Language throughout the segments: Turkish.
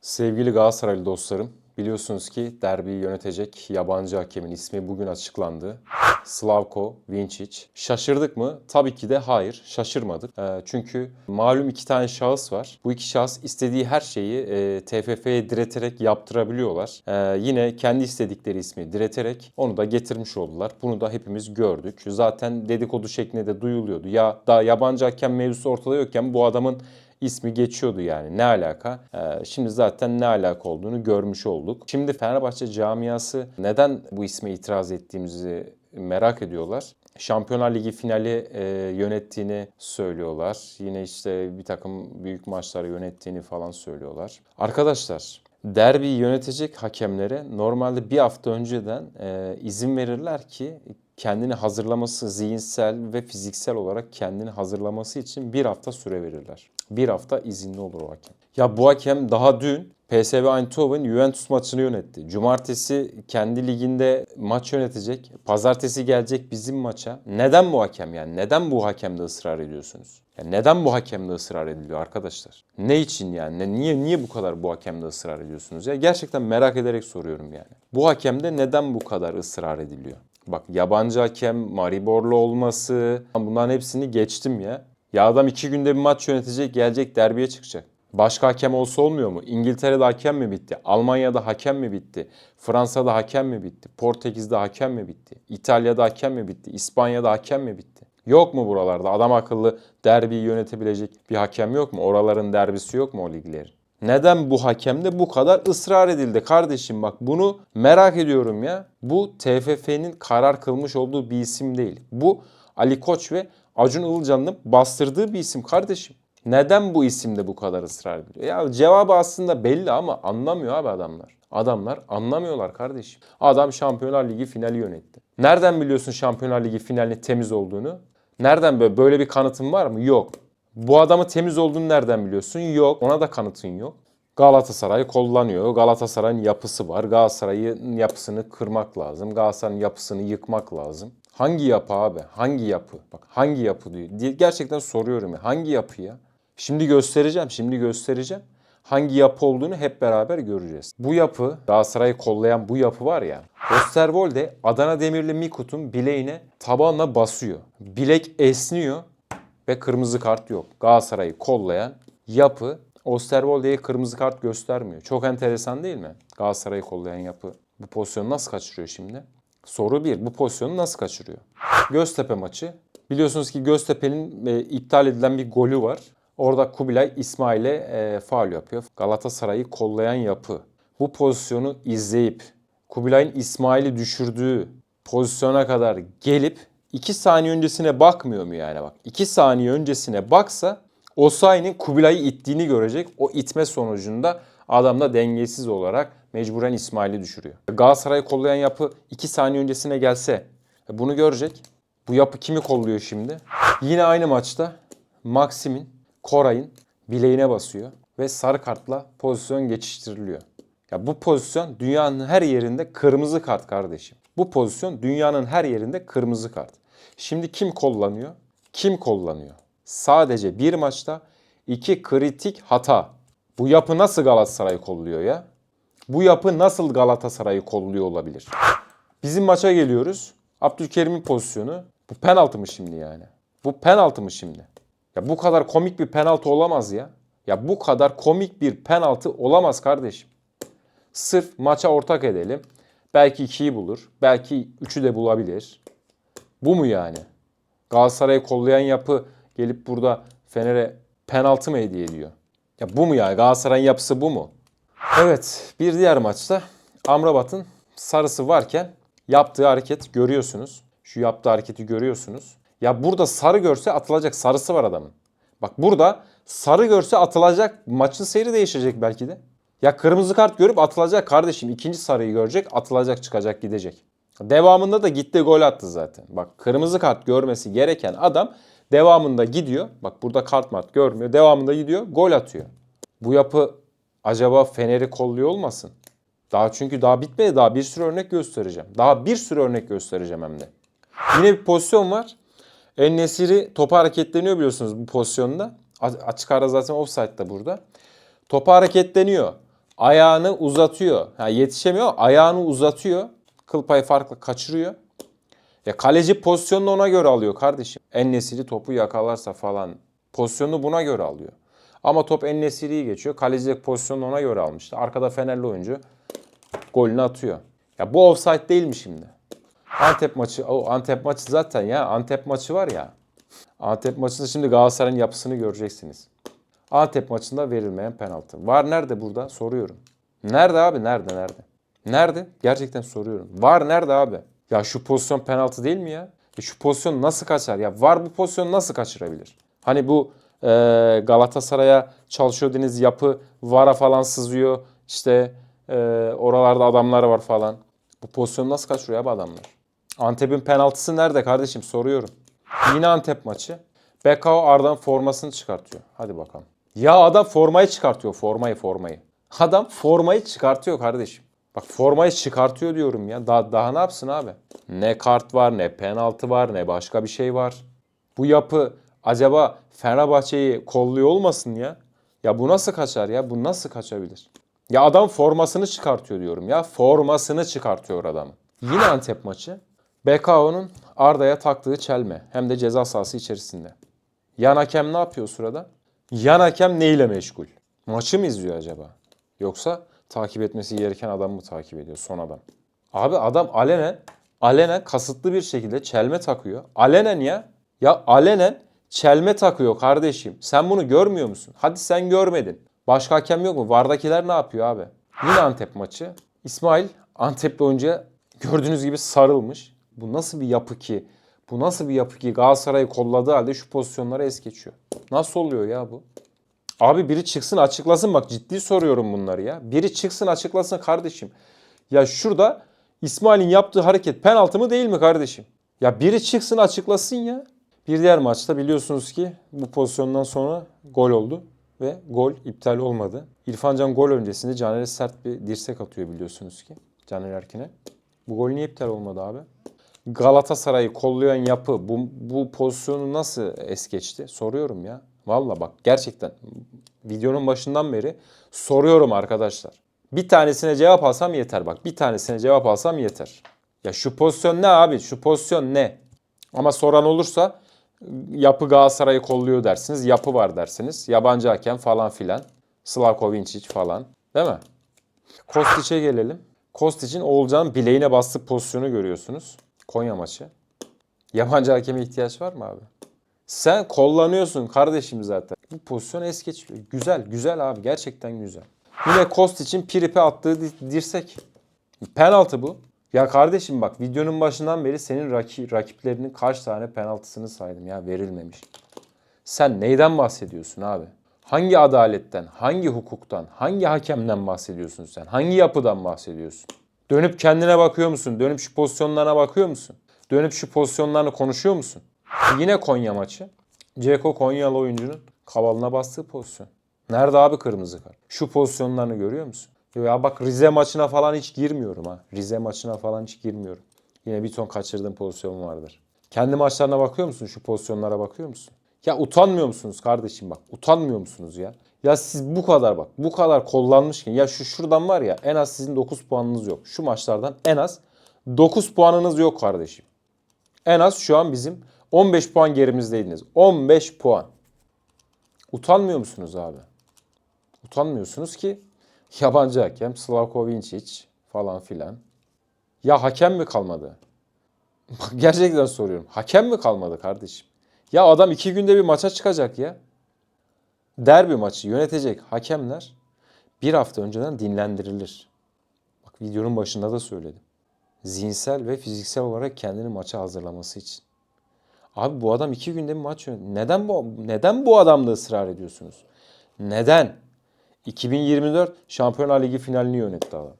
Sevgili Galatasaraylı dostlarım, biliyorsunuz ki derbiyi yönetecek yabancı hakemin ismi bugün açıklandı. Slavko Vincic. Şaşırdık mı? Tabii ki de hayır, şaşırmadık. Ee, çünkü malum iki tane şahıs var. Bu iki şahıs istediği her şeyi e, TFF'ye direterek yaptırabiliyorlar. Ee, yine kendi istedikleri ismi direterek onu da getirmiş oldular. Bunu da hepimiz gördük. Zaten dedikodu şeklinde de duyuluyordu. Ya da yabancı hakem mevzusu ortada yokken bu adamın ismi geçiyordu yani. Ne alaka? Ee, şimdi zaten ne alaka olduğunu görmüş olduk. Şimdi Fenerbahçe camiası neden bu isme itiraz ettiğimizi merak ediyorlar. Şampiyonlar Ligi finali e, yönettiğini söylüyorlar. Yine işte bir takım büyük maçları yönettiğini falan söylüyorlar. Arkadaşlar derbiyi yönetecek hakemlere normalde bir hafta önceden e, izin verirler ki kendini hazırlaması, zihinsel ve fiziksel olarak kendini hazırlaması için bir hafta süre verirler. Bir hafta izinli olur o hakem. Ya bu hakem daha dün PSV Eindhoven Juventus maçını yönetti. Cumartesi kendi liginde maç yönetecek. Pazartesi gelecek bizim maça. Neden bu hakem yani? Neden bu hakemde ısrar ediyorsunuz? Yani neden bu hakemde ısrar ediliyor arkadaşlar? Ne için yani? Ne- Niye niye bu kadar bu hakemde ısrar ediyorsunuz? Ya gerçekten merak ederek soruyorum yani. Bu hakemde neden bu kadar ısrar ediliyor? Bak yabancı hakem, Mariborlu olması bunların hepsini geçtim ya. Ya adam iki günde bir maç yönetecek, gelecek derbiye çıkacak. Başka hakem olsa olmuyor mu? İngiltere'de hakem mi bitti? Almanya'da hakem mi bitti? Fransa'da hakem mi bitti? Portekiz'de hakem mi bitti? İtalya'da hakem mi bitti? İspanya'da hakem mi bitti? Yok mu buralarda adam akıllı derbiyi yönetebilecek bir hakem yok mu? Oraların derbisi yok mu o liglerin? Neden bu hakemde bu kadar ısrar edildi kardeşim bak bunu merak ediyorum ya. Bu TFF'nin karar kılmış olduğu bir isim değil. Bu Ali Koç ve Acun Ilıcalı'nın bastırdığı bir isim kardeşim. Neden bu isimde bu kadar ısrar ediliyor? Ya cevabı aslında belli ama anlamıyor abi adamlar. Adamlar anlamıyorlar kardeşim. Adam Şampiyonlar Ligi finali yönetti. Nereden biliyorsun Şampiyonlar Ligi finalinin temiz olduğunu? Nereden böyle böyle bir kanıtın var mı? Yok. Bu adamı temiz olduğunu nereden biliyorsun? Yok. Ona da kanıtın yok. Galatasaray kullanıyor. Galatasaray'ın yapısı var. Galatasaray'ın yapısını kırmak lazım. Galatasaray'ın yapısını yıkmak lazım. Hangi yapı abi? Hangi yapı? Bak hangi yapı diyor. Gerçekten soruyorum ya. Hangi yapı ya? Şimdi göstereceğim. Şimdi göstereceğim. Hangi yapı olduğunu hep beraber göreceğiz. Bu yapı, Galatasaray'ı kollayan bu yapı var ya. Osterwolde Adana Demirli Mikut'un bileğine tabanla basıyor. Bilek esniyor ve kırmızı kart yok. Galatasaray'ı kollayan yapı Osterwolde'ye kırmızı kart göstermiyor. Çok enteresan değil mi? Galatasaray'ı kollayan yapı bu pozisyonu nasıl kaçırıyor şimdi? Soru bir. Bu pozisyonu nasıl kaçırıyor? Göztepe maçı. Biliyorsunuz ki Göztepe'nin e, iptal edilen bir golü var. Orada Kubilay İsmail'e e, faul yapıyor. Galatasaray'ı kollayan yapı. Bu pozisyonu izleyip Kubilay'ın İsmail'i düşürdüğü pozisyona kadar gelip 2 saniye öncesine bakmıyor mu yani bak. 2 saniye öncesine baksa Osayi'nin Kubilay'ı ittiğini görecek. O itme sonucunda adam da dengesiz olarak mecburen İsmail'i düşürüyor. Galatasaray'ı kollayan yapı 2 saniye öncesine gelse bunu görecek. Bu yapı kimi kolluyor şimdi? Yine aynı maçta Maxim'in, Koray'ın bileğine basıyor ve sarı kartla pozisyon geçiştiriliyor. Ya bu pozisyon dünyanın her yerinde kırmızı kart kardeşim. Bu pozisyon dünyanın her yerinde kırmızı kart. Şimdi kim kullanıyor? Kim kullanıyor? Sadece bir maçta iki kritik hata. Bu yapı nasıl Galatasaray'ı kolluyor ya? Bu yapı nasıl Galatasaray'ı kolluyor olabilir? Bizim maça geliyoruz. Abdülkerim'in pozisyonu. Bu penaltı mı şimdi yani? Bu penaltı mı şimdi? Ya bu kadar komik bir penaltı olamaz ya. Ya bu kadar komik bir penaltı olamaz kardeşim. Sırf maça ortak edelim. Belki 2'yi bulur. Belki 3'ü de bulabilir. Bu mu yani? Galatasaray'ı kollayan yapı gelip burada Fener'e penaltı mı hediye ediyor? Ya bu mu yani? Galatasaray'ın yapısı bu mu? Evet, bir diğer maçta Amrabat'ın sarısı varken yaptığı hareket görüyorsunuz. Şu yaptığı hareketi görüyorsunuz. Ya burada sarı görse atılacak sarısı var adamın. Bak burada sarı görse atılacak maçın seyri değişecek belki de. Ya kırmızı kart görüp atılacak kardeşim. ikinci sarıyı görecek atılacak çıkacak gidecek. Devamında da gitti gol attı zaten. Bak kırmızı kart görmesi gereken adam devamında gidiyor. Bak burada kart mart görmüyor. Devamında gidiyor gol atıyor. Bu yapı acaba Fener'i kolluyor olmasın? Daha çünkü daha bitmedi. Daha bir sürü örnek göstereceğim. Daha bir sürü örnek göstereceğim hem de. Yine bir pozisyon var. En Nesiri topa hareketleniyor biliyorsunuz bu pozisyonda. Açık ara zaten offside'da burada. Topa hareketleniyor. Ayağını uzatıyor. Ha, yetişemiyor ayağını uzatıyor. Kıl payı farklı kaçırıyor. Ya kaleci pozisyonunu ona göre alıyor kardeşim. En topu yakalarsa falan pozisyonunu buna göre alıyor. Ama top en geçiyor. Kalecilik pozisyonunu ona göre almıştı. Arkada Fenerli oyuncu golünü atıyor. Ya bu offside değil mi şimdi? Antep maçı, o Antep maçı zaten ya Antep maçı var ya. Antep maçında şimdi Galatasaray'ın yapısını göreceksiniz. Antep maçında verilmeyen penaltı. Var nerede burada? Soruyorum. Nerede abi? Nerede? Nerede? Nerede? Gerçekten soruyorum. Var nerede abi? Ya şu pozisyon penaltı değil mi ya? E şu pozisyon nasıl kaçar? Ya var bu pozisyonu nasıl kaçırabilir? Hani bu e, Galatasaray'a çalışıyor deniz yapı VAR'a falan sızıyor. İşte e, oralarda adamlar var falan. Bu pozisyonu nasıl kaçırıyor abi adamlar? Antep'in penaltısı nerede kardeşim soruyorum. Yine Antep maçı. Bekao Ardan formasını çıkartıyor. Hadi bakalım. Ya adam formayı çıkartıyor. Formayı formayı. Adam formayı çıkartıyor kardeşim. Bak formayı çıkartıyor diyorum ya. Daha, daha ne yapsın abi? Ne kart var, ne penaltı var, ne başka bir şey var. Bu yapı acaba Fenerbahçe'yi kolluyor olmasın ya? Ya bu nasıl kaçar ya? Bu nasıl kaçabilir? Ya adam formasını çıkartıyor diyorum ya. Formasını çıkartıyor adamı. Yine Antep maçı. BKO'nun Arda'ya taktığı çelme. Hem de ceza sahası içerisinde. Yan hakem ne yapıyor sırada? Yan hakem neyle meşgul? Maçı mı izliyor acaba? Yoksa takip etmesi gereken adam mı takip ediyor son adam? Abi adam alenen alenen kasıtlı bir şekilde çelme takıyor. Alenen ya. Ya alenen çelme takıyor kardeşim. Sen bunu görmüyor musun? Hadi sen görmedin. Başka hakem yok mu? Vardakiler ne yapıyor abi? Yine Antep maçı. İsmail Antepli oyuncuya gördüğünüz gibi sarılmış. Bu nasıl bir yapı ki? Bu nasıl bir yapı ki Galatasaray'ı kolladığı halde şu pozisyonlara es geçiyor. Nasıl oluyor ya bu? Abi biri çıksın açıklasın bak ciddi soruyorum bunları ya. Biri çıksın açıklasın kardeşim. Ya şurada İsmail'in yaptığı hareket penaltı mı değil mi kardeşim? Ya biri çıksın açıklasın ya. Bir diğer maçta biliyorsunuz ki bu pozisyondan sonra gol oldu ve gol iptal olmadı. İrfan Can gol öncesinde Caner'e sert bir dirsek atıyor biliyorsunuz ki. Caner Erkin'e. Bu gol niye iptal olmadı abi? Galatasaray'ı kollayan yapı bu, bu pozisyonu nasıl es geçti? Soruyorum ya. Valla bak gerçekten videonun başından beri soruyorum arkadaşlar. Bir tanesine cevap alsam yeter bak. Bir tanesine cevap alsam yeter. Ya şu pozisyon ne abi? Şu pozisyon ne? Ama soran olursa yapı Galatasaray'ı kolluyor dersiniz. Yapı var dersiniz. Yabancı hakem falan filan. Slavko Vinčić falan. Değil mi? Kostic'e gelelim. Kostic'in Oğulcan'ın bileğine bastığı pozisyonu görüyorsunuz. Konya maçı. Yabancı hakeme ihtiyaç var mı abi? Sen kullanıyorsun kardeşim zaten. Bu pozisyon es geçiyor. Güzel, güzel abi. Gerçekten güzel. Yine Kost için Pirip'e attığı dirsek. Penaltı bu. Ya kardeşim bak videonun başından beri senin raki, rakiplerinin kaç tane penaltısını saydım ya verilmemiş. Sen neyden bahsediyorsun abi? Hangi adaletten, hangi hukuktan, hangi hakemden bahsediyorsun sen? Hangi yapıdan bahsediyorsun? Dönüp kendine bakıyor musun? Dönüp şu pozisyonlarına bakıyor musun? Dönüp şu pozisyonlarını konuşuyor musun? Yine Konya maçı. Ceko Konyalı oyuncunun kavalına bastığı pozisyon. Nerede abi kırmızı kart? Şu pozisyonlarını görüyor musun? Ya bak Rize maçına falan hiç girmiyorum ha. Rize maçına falan hiç girmiyorum. Yine bir ton kaçırdığım pozisyon vardır. Kendi maçlarına bakıyor musun? Şu pozisyonlara bakıyor musun? Ya utanmıyor musunuz kardeşim bak? Utanmıyor musunuz ya? Ya siz bu kadar bak. Bu kadar kullanmışken ya şu şuradan var ya en az sizin 9 puanınız yok. Şu maçlardan en az 9 puanınız yok kardeşim. En az şu an bizim 15 puan gerimizdeydiniz. 15 puan. Utanmıyor musunuz abi? Utanmıyorsunuz ki yabancı hakem Slavko Vinčić falan filan. Ya hakem mi kalmadı? Gerçekten soruyorum. Hakem mi kalmadı kardeşim? Ya adam iki günde bir maça çıkacak ya. Derbi maçı yönetecek hakemler bir hafta önceden dinlendirilir. Bak videonun başında da söyledim. Zihinsel ve fiziksel olarak kendini maça hazırlaması için. Abi bu adam iki günde bir maç yönetiyor. Neden bu, neden bu adamda ısrar ediyorsunuz? Neden? 2024 Şampiyonlar Ligi finalini yönetti adam.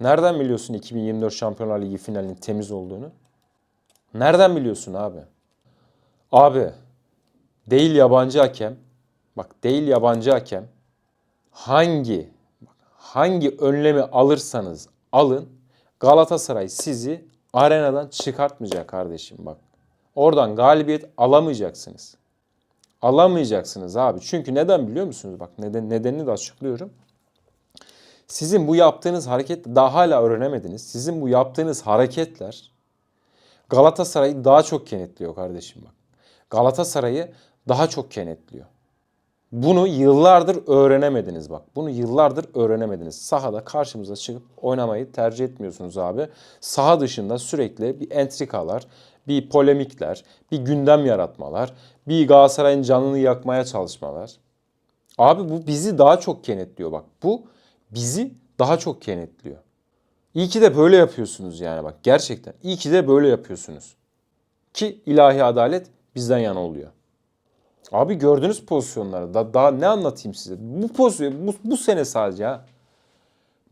Nereden biliyorsun 2024 Şampiyonlar Ligi finalinin temiz olduğunu? Nereden biliyorsun abi? Abi değil yabancı hakem. Bak değil yabancı hakem. Hangi hangi önlemi alırsanız alın Galatasaray sizi arenadan çıkartmayacak kardeşim bak. Oradan galibiyet alamayacaksınız. Alamayacaksınız abi. Çünkü neden biliyor musunuz? Bak neden, nedenini de açıklıyorum. Sizin bu yaptığınız hareket daha hala öğrenemediniz. Sizin bu yaptığınız hareketler Galatasaray'ı daha çok kenetliyor kardeşim bak. Galatasaray'ı daha çok kenetliyor. Bunu yıllardır öğrenemediniz bak. Bunu yıllardır öğrenemediniz. Sahada karşımıza çıkıp oynamayı tercih etmiyorsunuz abi. Saha dışında sürekli bir entrikalar, bir polemikler, bir gündem yaratmalar, bir Galatasaray'ın canını yakmaya çalışmalar. Abi bu bizi daha çok kenetliyor bak. Bu bizi daha çok kenetliyor. İyi ki de böyle yapıyorsunuz yani bak gerçekten. İyi ki de böyle yapıyorsunuz. Ki ilahi adalet bizden yana oluyor. Abi gördünüz pozisyonları. Da, daha ne anlatayım size? Bu pozisyon bu, bu sene sadece ha.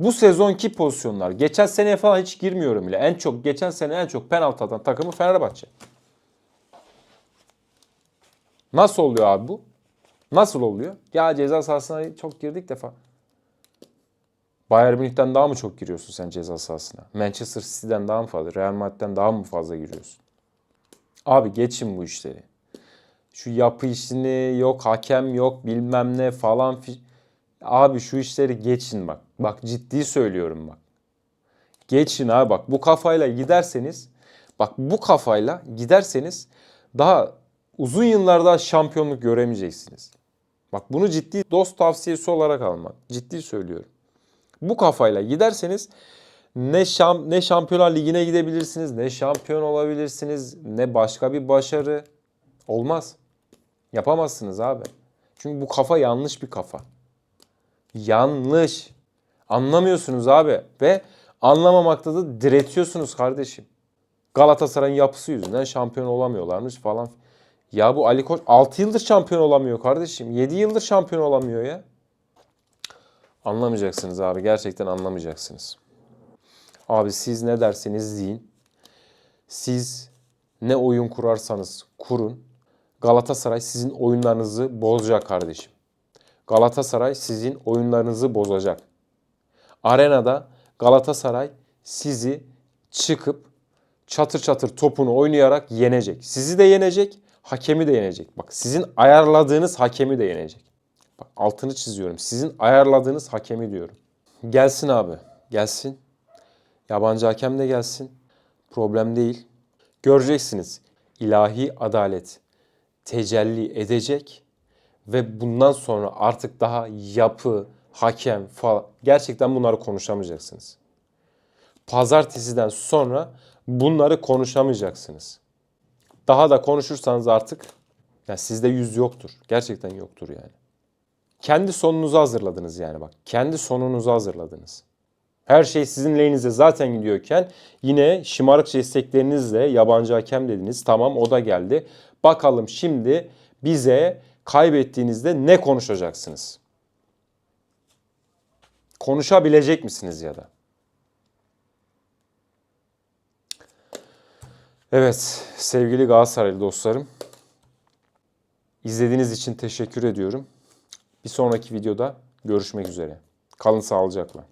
Bu sezonki pozisyonlar. Geçen seneye falan hiç girmiyorum bile. En çok geçen sene en çok penaltı atan takımı Fenerbahçe. Nasıl oluyor abi bu? Nasıl oluyor? Ya ceza sahasına çok girdik defa. Bayern Münih'ten daha mı çok giriyorsun sen ceza sahasına? Manchester City'den daha mı fazla? Real Madrid'den daha mı fazla giriyorsun? Abi geçin bu işleri. Şu yapı işini yok hakem yok bilmem ne falan. Abi şu işleri geçin bak. Bak ciddi söylüyorum bak. Geçin abi bak bu kafayla giderseniz bak bu kafayla giderseniz daha uzun yıllar daha şampiyonluk göremeyeceksiniz. Bak bunu ciddi dost tavsiyesi olarak almak. Ciddi söylüyorum. Bu kafayla giderseniz ne şam ne Şampiyonlar Ligi'ne gidebilirsiniz, ne şampiyon olabilirsiniz, ne başka bir başarı olmaz. Yapamazsınız abi. Çünkü bu kafa yanlış bir kafa. Yanlış. Anlamıyorsunuz abi ve anlamamakta da diretiyorsunuz kardeşim. Galatasaray'ın yapısı yüzünden şampiyon olamıyorlarmış falan. Ya bu Ali Koç 6 yıldır şampiyon olamıyor kardeşim. 7 yıldır şampiyon olamıyor ya. Anlamayacaksınız abi. Gerçekten anlamayacaksınız. Abi siz ne derseniz deyin. Siz ne oyun kurarsanız kurun. Galatasaray sizin oyunlarınızı bozacak kardeşim. Galatasaray sizin oyunlarınızı bozacak. Arenada Galatasaray sizi çıkıp çatır çatır topunu oynayarak yenecek. Sizi de yenecek, hakemi de yenecek. Bak sizin ayarladığınız hakemi de yenecek. Bak altını çiziyorum. Sizin ayarladığınız hakemi diyorum. Gelsin abi. Gelsin. Yabancı hakem de gelsin. Problem değil. Göreceksiniz. İlahi adalet tecelli edecek ve bundan sonra artık daha yapı, hakem falan gerçekten bunları konuşamayacaksınız. Pazartesiden sonra bunları konuşamayacaksınız. Daha da konuşursanız artık ya sizde yüz yoktur. Gerçekten yoktur yani. Kendi sonunuzu hazırladınız yani bak. Kendi sonunuzu hazırladınız. Her şey sizin lehinize zaten gidiyorken yine şımarıkça isteklerinizle yabancı hakem dediniz. Tamam o da geldi. Bakalım şimdi bize kaybettiğinizde ne konuşacaksınız? Konuşabilecek misiniz ya da? Evet sevgili Galatasaraylı dostlarım. İzlediğiniz için teşekkür ediyorum. Bir sonraki videoda görüşmek üzere. Kalın sağlıcakla.